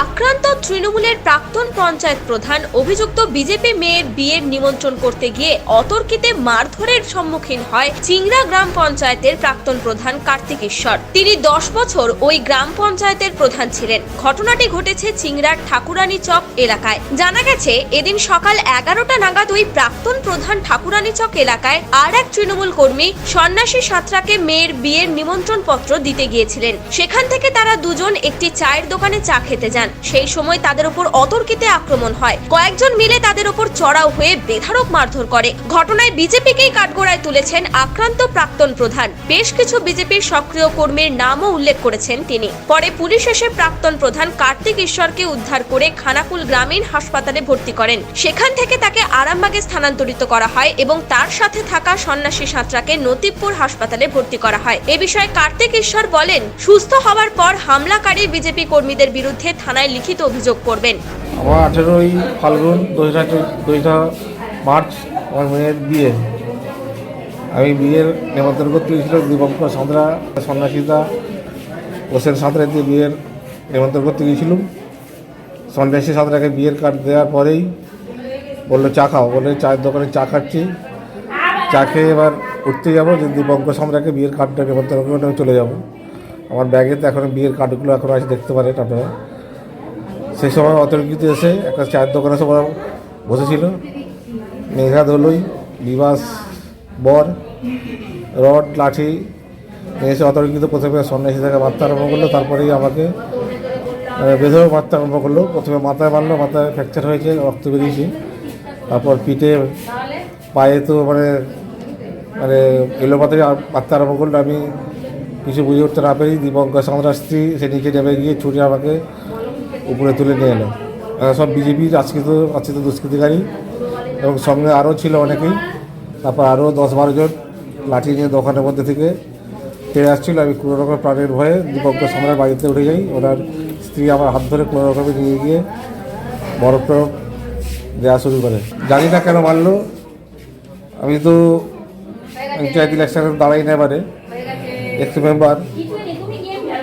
আক্রান্ত তৃণমূলের প্রাক্তন পঞ্চায়েত প্রধান অভিযুক্ত বিজেপি মেয়ের বিয়ের নিমন্ত্রণ করতে গিয়ে অতর্কিতে মারধরের সম্মুখীন হয় চিংড়া গ্রাম পঞ্চায়েতের প্রাক্তন প্রধান কার্তিক ঈশ্বর তিনি দশ বছর ওই গ্রাম পঞ্চায়েতের প্রধান ছিলেন। ঘটনাটি ঘটেছে চিংড়ার ঠাকুরানী চক এলাকায়। জানা গেছে, এদিন সকাল এগারোটা নাগাদ ওই প্রাক্তন প্রধান ঠাকুরানী চক এলাকায় আর এক তৃণমূল কর্মী সন্ন্যাসী সাঁতরাকে মেয়ের বিয়ের নিমন্ত্রণ পত্র দিতে গিয়েছিলেন। সেখান থেকে তারা দুজন একটি চায়ের দোকানে চা খেতে যান। সেই সময় তাদের উপর অতর্কিতে আক্রমণ হয়। কয়েকজন মিলে তাদের উপর চড়াও হয়ে বেধারক মারধর করে। ঘটনায় বিজেপিকেই কাঠগড়ায় তুলেছেন আক্রান্ত প্রাক্তন প্রধান। বেশ কিছু বিজেপির সক্রিয় কর্মীর নামও উল্লেখ করেছেন তিনি। পরে পুলিশ এসে প্রাক্তন প্রধান কার্তিক ঈশ্বরকে উদ্ধার করে খানাকুল গ্রামীণ হাসপাতালে ভর্তি করেন। সেখান থেকে তাকে আরামবাগে স্থানান্তরিত করা হয় এবং তার সাথে থাকা সন্ন্যাসী সাঁতরাকে নতিবপুর হাসপাতালে ভর্তি করা হয়। এ বিষয়ে কার্তিক ঈশ্বর বলেন, সুস্থ হওয়ার পর হামলাকারী বিজেপি কর্মীদের বিরুদ্ধে থানায় লিখিত অভিযোগ করবেন। আমার আঠেরোই ফাল্গুন, দোসরা দোসরা মার্চ আমার মেয়ের বিয়ে। আমি বিয়ের নেমন্তন্ন করতে গিয়েছিলাম দীপঙ্কর সাঁতরা সন্ন্যাসিতা হোসেন সাঁতরা দিয়ে বিয়ের নেমন্তন্ন করতে গিয়েছিলাম। সন্ন্যাসী সাঁতরাকে বিয়ের কার্ড দেওয়ার পরেই বলল, চা খাও। বলে চায়ের দোকানে চা খাচ্ছি। চা খেয়ে এবার উঠতে যাব, যে দীপঙ্কর সাঁতরাকে বিয়ের কার্ডটা নেমন্তন্ন করে চলে যাব। আমার ব্যাগে তো এখন বিয়ের কার্ডগুলো এখন আছে, দেখতে পারেন আপনারা। সেই সময় অতর্কিত এসে একটা চায়ের দোকানে সব বসেছিল। মেঘা দলুই বিবাস বর, রড, লাঠি এসে অতর্কিত প্রথমে সন্ন্যাসী থেকে মারতে আরম্ভ করল। তারপরেই আমাকে মানে বেঁধেও মারতে আরম্ভ করল। প্রথমে মাথায় মারলো, মাথায় ফ্র্যাকচার হয়েছে, রক্ত বেরিয়েছে। তারপর পিঠে, পায়ে তো মানে মানে এলোপাতে মারতে আরম্ভ করল। আমি কিছু বুঝে উঠতে না পেরেই দীপঙ্কর সাঁতরার স্ত্রী সে নিচে নেমে গিয়ে ছুটে আমাকে উপরে তুলে নিয়ে এলো। সব বিজেপির আজকৃত আজকৃত দুষ্কৃতিকারী এবং সঙ্গে আরও ছিল অনেকেই। তারপর আরও দশ বারো জন লাঠি নিয়ে দোকানের মধ্যে থেকে তেড়ে আসছিল। আমি কোনো রকম প্রাণের ভয়ে দীপঙ্কর সামনের বাড়িতে উঠে যাই। ওনার স্ত্রী আমার হাত ধরে কোনো রকমে নিয়ে গিয়ে বরফ টরফ দেওয়া শুরু করে। জানি না কেন মারলো। আমি তো পঞ্চায়েত ইলেকশনে দাঁড়াই না এবারে। এক্স মেম্বার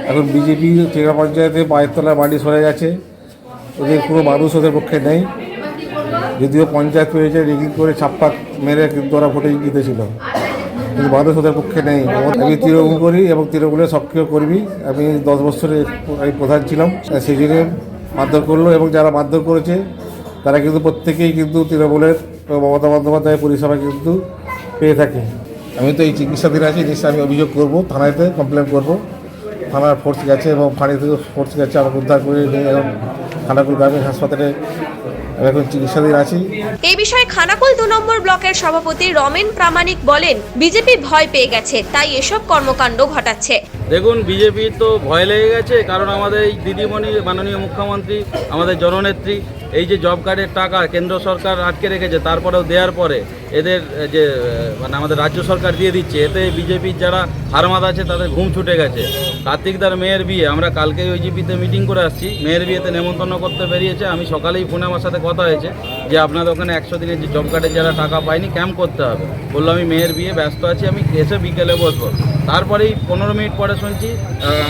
এখন বিজেপি টেকা পঞ্চায়েতে পায়ের বাড়ি সরে গেছে। ওদের কোনো মানুষ ওদের পক্ষে নেই। যদিও পঞ্চায়েত পেয়েছে রেগিং করে ছাপ্পা মেরে কিন্তু ওরা ভোটে জিতেছিল। কিন্তু মানুষ ওদের পক্ষে নেই। আমি তৃণমূল করি এবং তৃণমূলের সক্রিয় কর্মী। আমি দশ বছরে আমি প্রধান ছিলাম। সেই জন্য মারধর করল এবং যারা মারধর করেছে, তারা কিন্তু প্রত্যেকেই কিন্তু তৃণমূলের মমতা বন্দ্যোপাধ্যায়ের পরিষেবা কিন্তু পেয়ে থাকে। আমি তো এই চিকিৎসাধীন আছি, নিশ্চয়ই আমি অভিযোগ করব, থানাতে কমপ্লেন করব। থানার ফোর্স গেছে এবং ফাঁড়ি থেকে ফোর্স গেছে আমাকে উদ্ধার করে নিয়ে এখন খানাকুল গ্রামীণ হাসপাতালে এখন চিকিৎসাধীন আছি। এই বিষয়ে খানাকুল দু নম্বর ব্লকের সভাপতি রমেন প্রামাণিক বলেন বিজেপি ভয় পেয়ে গেছে তাই এসব কর্মকাণ্ড ঘটাচ্ছে। দেখুন বিজেপি তো ভয় লেগে গেছে কারণ আমাদের এই দিদিমণি মাননীয় মুখ্যমন্ত্রী আমাদের জননেত্রী এই যে জব কার্ডের টাকা কেন্দ্র সরকার আটকে রেখেছে, তারপরেও দেওয়ার পরে এদের যে মানে আমাদের রাজ্য সরকার দিয়ে দিচ্ছে, এতে বিজেপির যারা হারমাদ আছে তাদের ঘুম ছুটে গেছে। কার্তিকদার মেয়ের বিয়ে, আমরা কালকেই ওই জিপিতে মিটিং করে আসছি, মেয়ের বিয়েতে নেমন্তন্ন করতে বেরিয়েছে, আমি সকালেই ফোনে আমার সাথে কথা হয়েছে, যে আপনাদের ওখানে একশো দিনের যে জব কার্ডের যারা টাকা পায়নি ক্যাম্প করতে হবে। বলল, আমি মেয়ের বিয়ে ব্যস্ত আছি, আমি এসে বিকেলে বসবো। তারপরেই পনেরো মিনিট পরে শুনছি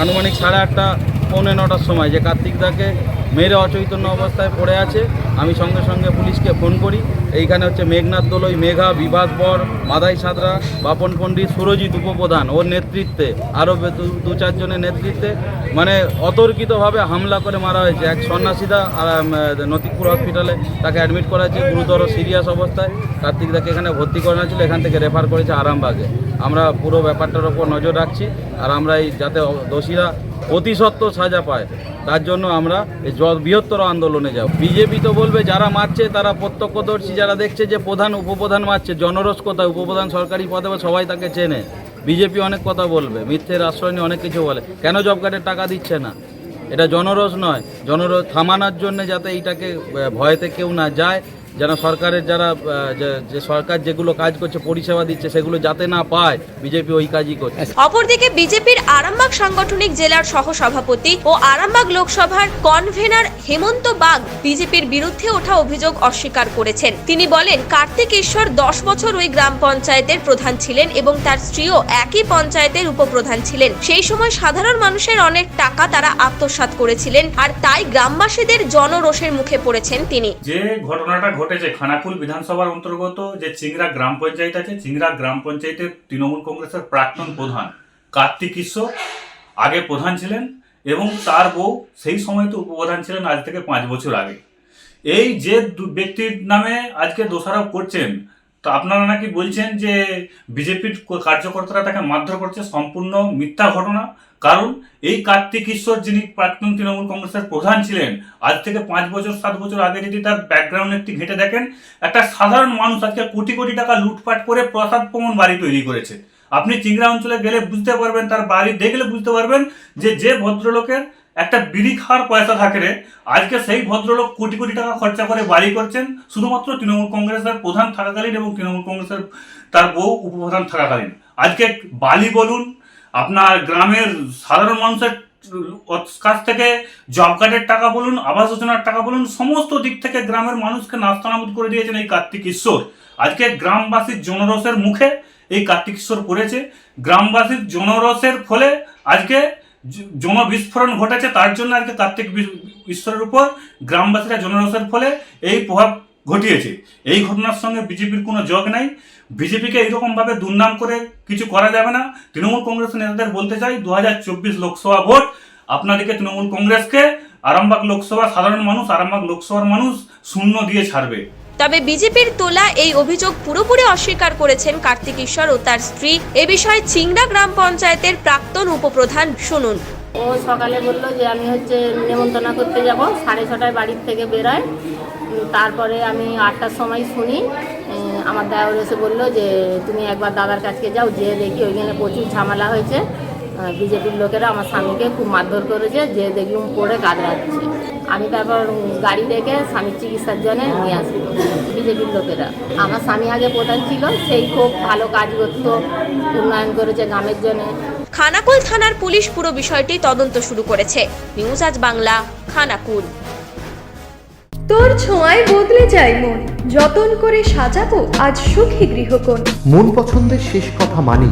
আনুমানিক সাড়ে আটটা, পৌনে নটার সময়, যে কার্তিকদাকে মেয়ের অচৈতন্য অবস্থায় পড়ে আছে। আমি সঙ্গে সঙ্গে পুলিশকে ফোন করি। এইখানে হচ্ছে মেঘনাথ দোলই মেঘা বিভাস বর মাদাই সাঁতরা বাপন পণ্ডিত সুরজিৎ উপপ্রধান ওর নেতৃত্বে আরও দু- চারজনের নেতৃত্বে। মানে অতর্কিতভাবে হামলা করে মারা হয়েছে। এক সন্ন্যাসীদা উম, হসপিটালে তাকে অ্যাডমিট করা হয়েছে গুরুতর সিরিয়াস অবস্থায়। কার্তিকদাকে এখানে ভর্তি করানো ছিল এখান থেকে রেফার করেছে আরামবাগে। আমরা পুরো ব্যাপারটার ওপর নজর রাখছি। আর আমরা এই যাতে দোষীরা অতিসত্ত্ব সাজা পায়। তার জন্য আমরা বৃহত্তর আন্দোলনে যাব। বিজেপি তো বলবে, যারা মারছে তারা প্রত্যক্ষদর্শী, যারা দেখছে যে প্রধান উপপ্রধান মারছে জনরস কোথায়? উপপ্রধান সরকারি পদে সবাই তাকে চেনে। বিজেপি অনেক কথা বলবে, মিথ্যের আশ্রয় নিয়ে অনেক কিছু বলে। কেন জব কার্ডের টাকা দিচ্ছে না? এটা জনরস নয়। জনরস থামানোর জন্য যাতে এইটাকে ভয়েতে কেউ না যায় যেন সরকারের যারা যে- সরকার যেগুলো কাজ করছে পরিষেবা দিচ্ছে সেগুলো যাতে না পায় বিজেপি ওই কাজই করছে। অপরদিকে বিজেপির আরামবাগ সাংগঠনিক জেলার সহসভাপতি ও আরামবাগ লোকসভার কনভেনার হেমন্ত বাগ বিজেপির বিরুদ্ধে ওঠা অভিযোগ অস্বীকার করেছেন। তিনি বলেন কার্তিক ঈশ্বর দশ বছর ওই গ্রাম পঞ্চায়েতের প্রধান ছিলেন এবং তার স্ত্রীও একই পঞ্চায়েতের উপপ্রধান ছিলেন। সেই সময় সাধারণ মানুষের অনেক টাকা তারা আত্মসাৎ করেছিলেন আর তাই গ্রামবাসীদের জনরোষের মুখে পড়েছেন তিনি। যে ঘটনাটা ঘটেছে খানাকুল বিধানসভার অন্তর্গত যে চিংড়া গ্রাম পঞ্চায়েত আছে, চিংড়া গ্রাম পঞ্চায়েতের তৃণমূল কংগ্রেসের প্রাক্তন প্রধান কার্তিক ঈশ্বর আগে প্রধান ছিলেন এবং তার বউ সেই সময় তো উপপ্রধান ছিলেন আজ থেকে পাঁচ বছর আগে। এই যে ব্যক্তির নামে আজকে দোষারোপ করছেন তো আপনারা নাকি বলছেন যে বিজেপির কার্যকর্তারা তাকে মারধর করছে, সম্পূর্ণ মিথ্যা ঘটনা। কারণ এই কার্তিক ঈশ্বর যিনি প্রাক্তন তৃণমূল কংগ্রেসের প্রধান ছিলেন, আজ থেকে পাঁচ বছর, সাত বছর আগে যদি তার ব্যাকগ্রাউন্ড একটি ঘেটে দেখেন, একটা সাধারণ মানুষ আজকে কোটি কোটি টাকা লুটপাট করে প্রসাদ প্রমণ বাড়ি তৈরি করেছে। আপনি চিংড়া অঞ্চলে গেলে বুঝতে পারবেন, তার বাড়ি দেখলে বুঝতে পারবেন যে যে ভদ্রলোকের একটা বিড়ি খাওয়ার পয়সা থাকে রে। আজকে সেই ভদ্রলোক কোটি কোটি টাকা খরচা করে বাড়ি করছেন, শুধুমাত্র তৃণমূল কংগ্রেসের প্রধান থাকাকালীন এবং তৃণমূল কংগ্রেসের তার বউ উপপ্রধান থাকাকালীন। আজকে বালি বলুন, আপনার গ্রামের সাধারণ মানুষের কাছ থেকে জব কার্ডের টাকা বলুন, আবাস যোজনার টাকা বলুন, সমস্ত দিক থেকে গ্রামের মানুষকে নাস্তানাবুদ করে দিয়েছেন এই কার্তিক ঈশ্বর। আজকে গ্রামবাসীর জনরসের মুখে এই কার্তিক ঈশ্বর পড়েছে। গ্রামবাসীর জনরসের ফলে আজকে জ- বিস্ফোরণ ঘটেছে, তার জন্য আজকে কার্তিক বি- ঈশ্বরের উপর গ্রামবাসীরা জনরসের ফলে এই প্রভাব ঘটিয়েছে। এই ঘটনার সঙ্গে বিজেপির কোনো যোগ নাই। বিজেপিকে এইরকমভাবে দুর্নাম করে কিছু করা যাবে না। তৃণমূল কংগ্রেস নেতাদের বলতে চাই দু হাজার চব্বিশ লোকসভা ভোট, আপনাদেরকে তৃণমূল কংগ্রেসকে আরামবাগ লোকসভা সাধারণ মানুষ, আরামবাগ লোকসভার মানুষ শূন্য দিয়ে ছাড়বে। তবে বিজেপির তোলা এই অভিযোগ পুরোপুরি অস্বীকার করেছেন কার্তিক ঈশ্বর ও তার স্ত্রী। এ বিষয়ে চিংড়া গ্রাম পঞ্চায়েতের প্রাক্তন উপপ্রধান শুনুন। ও সকালে বলল যে আমি হচ্ছে নেমন্তন্ন করতে যাব, সাড়ে ছটায় বাড়ির থেকে বেরোয়। তারপরে আমি আটটার সময় শুনি। আমার দেওয়ার এসে বলল যে, তুমি একবার দাদার কাছকে যাও, যেয়ে দেখি, ওইখানে প্রচুর ঝামেলা হয়েছে। বিজেপির লোকেরা আমার স্বামীকে খুব মারধর করেছে যে দেখলুম পড়ে কাঁদড়াচ্ছে আমি তারপর গাড়ি দেখে স্বামীর চিকিৎসার জন্য নিয়ে আসি বিজেপির লোকেরা। আমার স্বামী আগে প্রধান ছিল সেই খুব ভালো কাজ করতো উন্নয়ন করেছে গ্রামের জন্য। খানাকুল থানার পুলিশ পুরো বিষয়টি তদন্ত শুরু করেছে। নিউজ আজ বাংলা খানাকুল। তোর ছোঁয়ায় বদলে যায় মন যতন করে সাজাবো আজ সুখী গৃহকোণ। মন পছন্দের শেষ কথা মানি